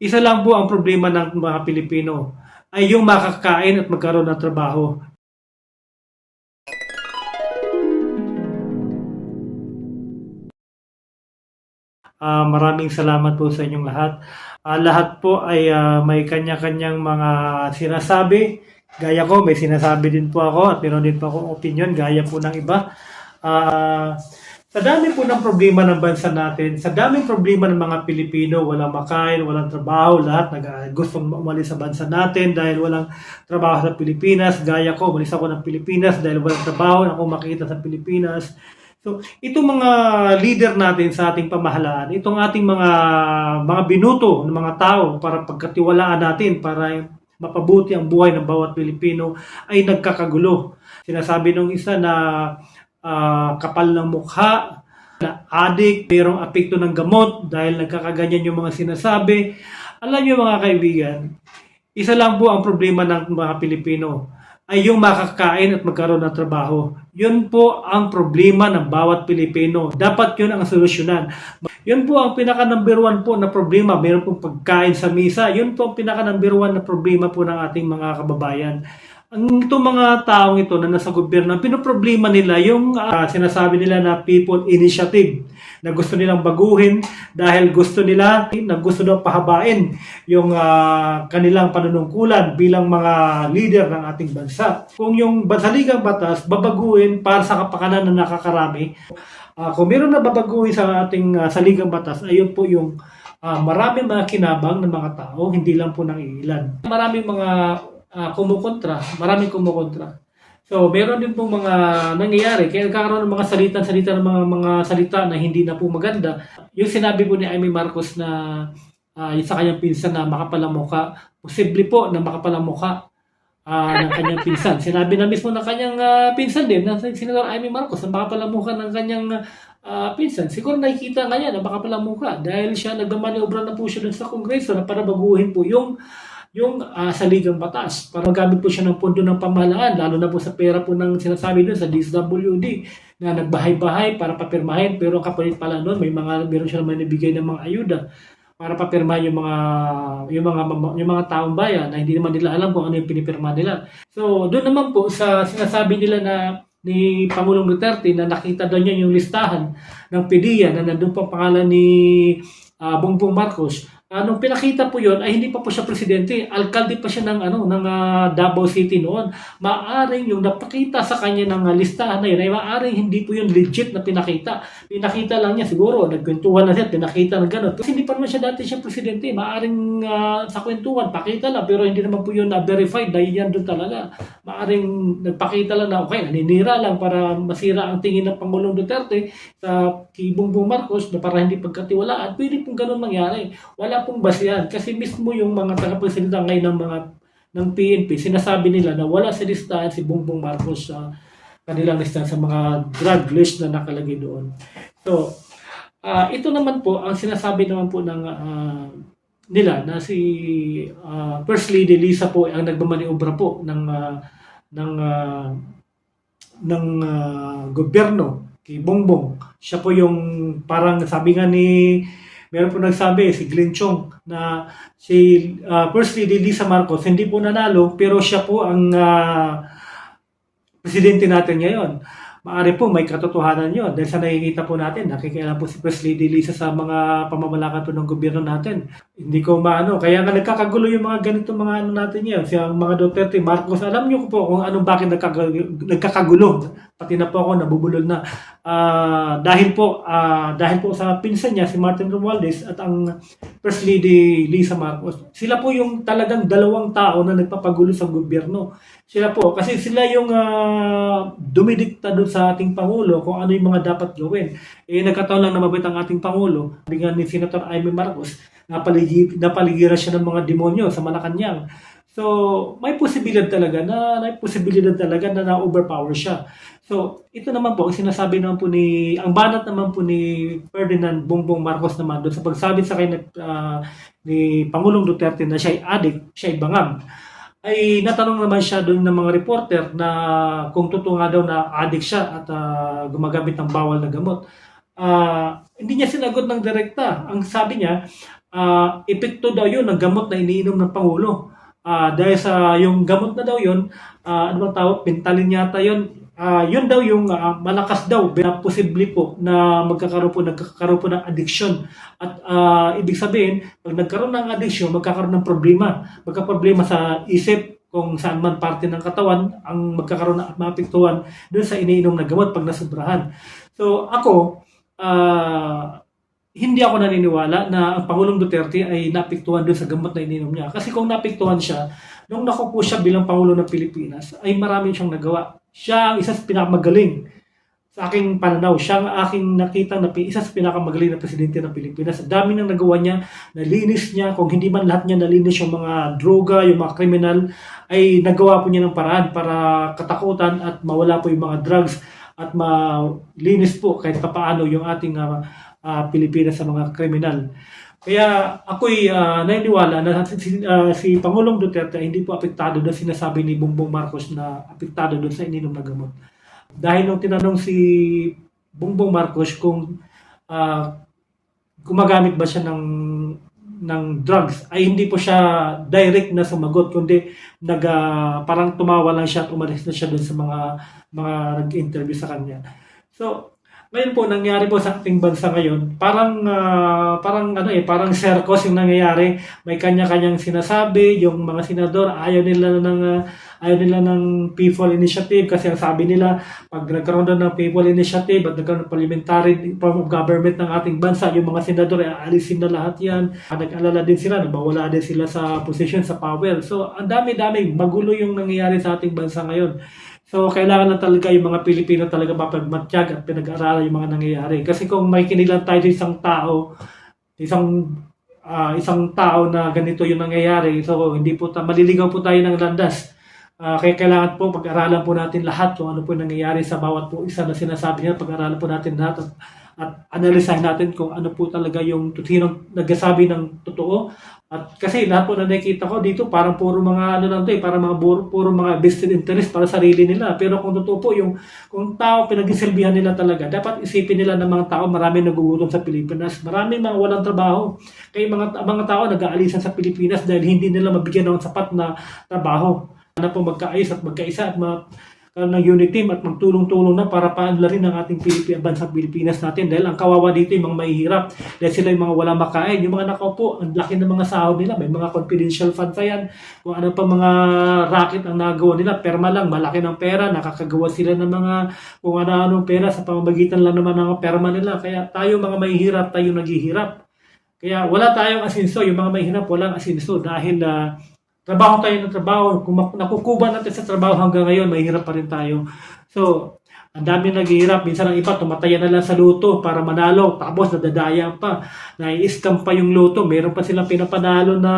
Isa lang po ang problema ng mga Pilipino ay yung makakain at magkaroon ng trabaho. Ah, maraming salamat po sa inyong lahat. Ah, lahat po ay ah, may kanya-kanyang mga sinasabi. Gaya ko, may sinasabi din po ako at meron din po akong opinion gaya po ng iba. Ah, sa dami po ng problema ng bansa natin, sa daming problema ng mga Pilipino, walang makain, walang trabaho, lahat nag gustong umalis sa bansa natin dahil walang trabaho sa Pilipinas. Gaya ko, umalis ako ng Pilipinas dahil walang trabaho, ako makita sa Pilipinas. So, itong mga leader natin sa ating pamahalaan, itong ating mga mga binuto ng mga tao para pagkatiwalaan natin para mapabuti ang buhay ng bawat Pilipino ay nagkakagulo. Sinasabi nung isa na ah, kapal ng mukha, na adik, mayroong apekto ng gamot dahil nagkakaganyan yung mga sinasabi. Alam niyo mga kaibigan, isa lang po ang problema ng mga Pilipino ay yung makakain at magkaroon ng trabaho. Yun po ang problema ng bawat Pilipino. Dapat yun ang solusyonan. Yun po ang pinaka number one po na problema. Meron pong pagkain sa misa. Yun po ang pinaka number one na problema po ng ating mga kababayan. Ang itong mga taong ito na nasa gobyerno, pinoproblema nila yung ah, sinasabi nila na people initiative na gusto nilang baguhin dahil gusto nila na gusto daw pahabain yung ah, kanilang panunungkulan bilang mga leader ng ating bansa. Kung yung bansaligang batas babaguhin para sa kapakanan ng nakakarami, ah, kung meron na babaguhin sa ating ah, saligang batas, ayun po yung ah, maraming mga kinabang ng mga tao, hindi lang po ng ilan. Maraming mga ah, kumukontra, maraming kumukontra. So, meron din po mga nangyayari. Kaya nagkakaroon ng mga salita-salita ng mga, mga salita na hindi na po maganda. Yung sinabi po ni Amy Marcos na yung sa kanyang pinsan na makapalang mukha, posible po na makapalang mukha ah, ng kanyang pinsan. Sinabi na mismo ng kanyang ah, pinsan din, na Senator Amy Marcos, na makapalang mukha ng kanyang ah, pinsan. Siguro nakikita nga niya na makapalang mukha dahil siya nagmamaniobra na po siya sa Kongreso na para baguhin po yung yung uh, saligang batas para magamit po siya ng pondo ng pamahalaan lalo na po sa pera po ng sinasabi doon sa DSWD na nagbahay-bahay para papirmahin pero ang kapalit pala noon may mga meron siya naman nabigay ng mga ayuda para papirmahin yung mga yung mga yung mga taong bayan na hindi naman nila alam kung ano yung pinipirma nila. So doon naman po sa sinasabi nila na ni Pangulong Duterte na nakita daw niya yung listahan ng PDEA na nandun ang pangalan ni ah, Bongbong Marcos Ah, nung pinakita po yon ay hindi pa po siya presidente. Alkalde pa siya ng ano ng ah, Davao City noon. Maaring yung napakita sa kanya ng ah, listahan na yun ay maaring hindi po yun legit na pinakita. Pinakita lang niya siguro nagkwentuhan na siya, pinakita ng gano'n. Kasi hindi pa naman siya dati siya presidente. Maaring ah, sa kwentuhan pakita lang pero hindi naman po yun na verified dahil yan doon talaga. Maaring nagpakita lang na okay, naninira lang para masira ang tingin ng Pangulong Duterte sa kay Bongbong Marcos na para hindi pagkatiwalaan. Pwede pong gano'n mangyari. Wala pong basihan kasi mismo yung mga tagapagsalita ngayon ng mga ng PNP sinasabi nila na wala sa listahan si Bongbong Marcos sa kanilang listahan sa mga drug list na nakalagay doon. So, ah, ito naman po ang sinasabi naman po ng ah, nila na si ah, First Lady Lisa po ang nagmamaniobra po ng ah, ng ah, ng ah, gobyerno kay Bongbong. Siya po yung parang sabi nga ni meron po nagsabi si Glenn Chong na si ah, First Lady Lisa Marcos hindi po nanalo pero siya po ang ah, presidente natin ngayon. Maari po may katotohanan yun dahil sa nakikita po natin, nakikialam po si First Lady Lisa sa mga pamamalakad po ng gobyerno natin. Hindi ko maano, kaya nga nagkakagulo yung mga ganito mga ano natin yan. Si ang mga Duterte, Marcos, alam niyo po kung anong bakit nagkakagulo. Pati na po ako nabubulol na. Ah, dahil po ah, dahil po sa pinsan niya si Martin Romualdez at ang First Lady Lisa Marcos. Sila po yung talagang dalawang tao na nagpapagulo sa gobyerno. Sila po kasi sila yung ah, dumidikta doon sa ating pangulo kung ano yung mga dapat gawin. Eh nagkataon lang na mabait ang ating pangulo. Sabi nga ni Senator Amy Marcos, napaligi, napaligiran siya ng mga demonyo sa Malacanang. So, may posibilidad talaga na may posibilidad talaga na na-overpower siya. So, ito naman po, ang sinasabi naman po ni, ang banat naman po ni Ferdinand Bongbong Marcos naman doon sa pagsabi sa kanya ah, ni Pangulong Duterte na siya ay adik, siya ay bangag, ay natanong naman siya doon ng mga reporter na kung totoo nga daw na adik siya at ah, gumagamit ng bawal na gamot. Ah, hindi niya sinagot ng direkta. Ang sabi niya, ah, epekto daw yun ng gamot na iniinom ng Pangulo. Ah, dahil sa yung gamot na daw yun, ah, ano tawag, pentalin yata yun, Ah, yun daw yung ah, malakas daw, na posible po na magkakaroon po, nagkakaroon po ng addiction. At ah, ibig sabihin, pag nagkaroon ng addiction, magkakaroon ng problema. Magkaproblema sa isip, kung saan man parte ng katawan ang magkakaroon at maapektuhan doon sa iniinom na gamot pag nasubrahan. So ako, ah, hindi ako naniniwala na ang Pangulong Duterte ay napektuhan doon sa gamot na ininom niya. Kasi kung napektuhan siya, nung nakupo siya bilang Pangulo ng Pilipinas, ay maraming siyang nagawa. Siya ang isa sa pinakamagaling sa aking pananaw. Siya ang aking nakita na isa sa pinakamagaling na presidente ng Pilipinas. Ang dami nang nagawa niya, nalinis niya, kung hindi man lahat niya nalinis yung mga droga, yung mga kriminal, ay nagawa po niya ng paraan para katakutan at mawala po yung mga drugs at malinis po kahit papaano yung ating ah, ah, Pilipinas sa mga kriminal. Kaya ako'y ah, naniniwala na si, ah, si Pangulong Duterte hindi po apektado doon sinasabi ni Bongbong Marcos na apektado doon sa ininom na gamot. Dahil nung tinanong si Bongbong Marcos kung ah, gumagamit ba siya ng ng drugs ay hindi po siya direct na sumagot kundi nag ah, parang tumawa lang siya at umalis na siya doon sa mga mga nag-interview sa kanya. So, ngayon po nangyari po sa ating bansa ngayon, parang ah, parang ano eh, parang circus yung nangyayari. May kanya-kanyang sinasabi, yung mga senador ayaw nila ng ah, ayaw nila ng people initiative kasi ang sabi nila pag nagkaroon daw ng people initiative at nagkaroon ng parliamentary form of government ng ating bansa, yung mga senador ay aalisin na lahat yan. Nag-alala din sila, nabawala din sila sa position, sa power. So, ang dami-dami, magulo yung nangyayari sa ating bansa ngayon. So, kailangan na talaga yung mga Pilipino talaga mapagmatsyag at pinag-aralan yung mga nangyayari. Kasi kung may kinilang tayo sa isang tao, isang ah, isang tao na ganito yung nangyayari, so hindi po ta- maliligaw po tayo ng landas. Ah, kaya kailangan po pag-aralan po natin lahat kung ano po nangyayari sa bawat po isa na sinasabi niya, pag-aralan po natin lahat at, at analysahin natin kung ano po talaga yung sinong nagsasabi ng totoo. At kasi lahat po na nakikita ko dito parang puro mga ano lang to eh, parang mga puro, puro mga vested interest para sa sarili nila. Pero kung totoo po yung kung tao pinagsisilbihan nila talaga, dapat isipin nila ng mga tao marami nagugutom sa Pilipinas, marami mga walang trabaho. Kaya mga mga tao nag-aalisan sa Pilipinas dahil hindi nila mabigyan ng sapat na trabaho. Sana po magkaayos at magkaisa at ma ng unity team at magtulong-tulong na para paanlarin ang ating Pilipi bansang Pilipinas natin. Dahil ang kawawa dito yung mga mahihirap. Dahil sila yung mga wala makain. Yung mga nakaupo ang laki ng mga sahod nila. May mga confidential funds pa yan. Kung ano pa mga racket ang nagawa nila perma lang malaki ng pera nakakagawa sila ng mga kung ano-anong pera sa pamamagitan lang naman ng perma nila. Kaya tayo mga mahihirap tayo naghihirap. Kaya wala tayong asinso. Yung mga mahihirap walang asinso. Dahil ah, trabaho tayo ng trabaho. Kung nakukuba natin sa trabaho hanggang ngayon, mahirap pa rin tayo. So, ang dami naghihirap. Minsan ang iba, tumataya na lang sa luto para manalo. Tapos, nadadaya pa. Nai-scam pa yung luto. Meron pa silang pinapanalo na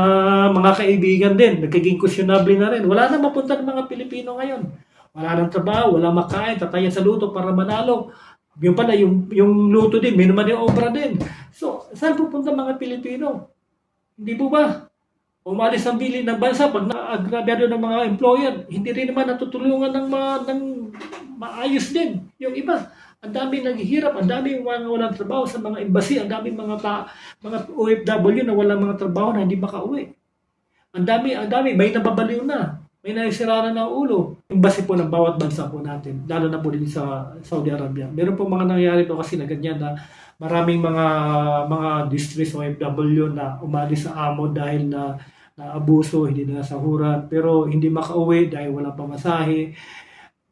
mga kaibigan din. Nagiging questionable na rin. Wala na mapunta ng mga Pilipino ngayon. Wala nang trabaho, wala makain, tataya sa luto para manalo. Yung pala, yung, yung luto din, may naman yung obra din. So, saan pupunta mga Pilipino? Hindi po ba? Umalis ng bili ng bansa pag naagrabyado ng mga employer, hindi rin naman natutulungan ng, mga, ng maayos din yung iba. Ang dami naghihirap, ang dami mga walang trabaho sa mga embassy, ang dami mga ta, mga OFW na walang mga trabaho na hindi makauwi. Ang dami, ang dami, may nababaliw na. May naisira na ng ulo. Embassy po ng bawat bansa po natin, lalo na po din sa Saudi Arabia. Meron po mga nangyayari po kasi na ganyan na maraming mga mga distress OFW na umalis sa amo dahil na na abuso, hindi na nasahuran, pero hindi makauwi dahil walang pamasahe,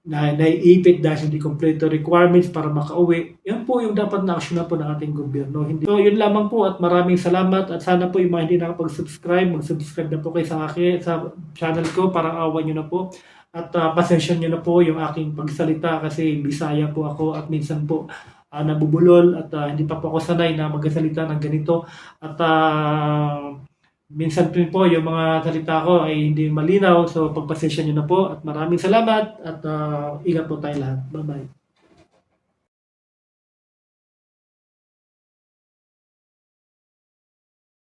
na naiipit dahil hindi kompleto requirements para makauwi. Yan po yung dapat na aksyon po ng ating gobyerno. Hindi. So, yun lamang po at maraming salamat at sana po yung mga hindi nakapag-subscribe, mag-subscribe na po kayo sa akin, sa channel ko, para awan nyo na po. At uh, pasensyon nyo na po yung aking pagsalita kasi Bisaya po ako at minsan po ah, nabubulol at ah, hindi pa po ako sanay na magsalita ng ganito. At ah, minsan po yung mga salita ko ay hindi malinaw. So pagpasensya nyo na po at maraming salamat at ah, ingat po tayo lahat. Bye-bye.